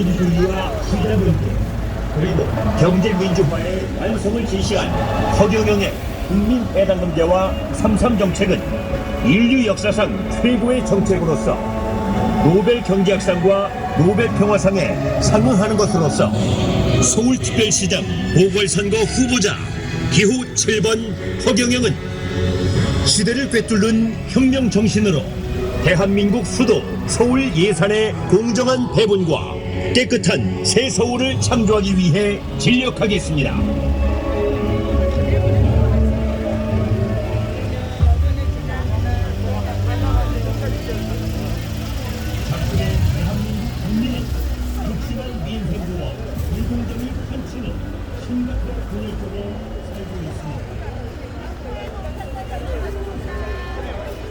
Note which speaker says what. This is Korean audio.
Speaker 1: 자유민주주의와 시대분계 그리고 경제민주화의 완성을 제시한 허경영의 국민배당금제와 삼삼 정책은 인류 역사상 최고의 정책으로서 노벨 경제학상과 노벨 평화상에 상응하는 것으로서 서울특별시장 보궐선거 후보자 기호 7번 허경영은 시대를 꿰뚫는 혁명 정신으로 대한민국 수도 서울 예산의 공정한 배분과 깨끗한 새 서울을 창조하기 위해 진력하겠습니다. どうぞ。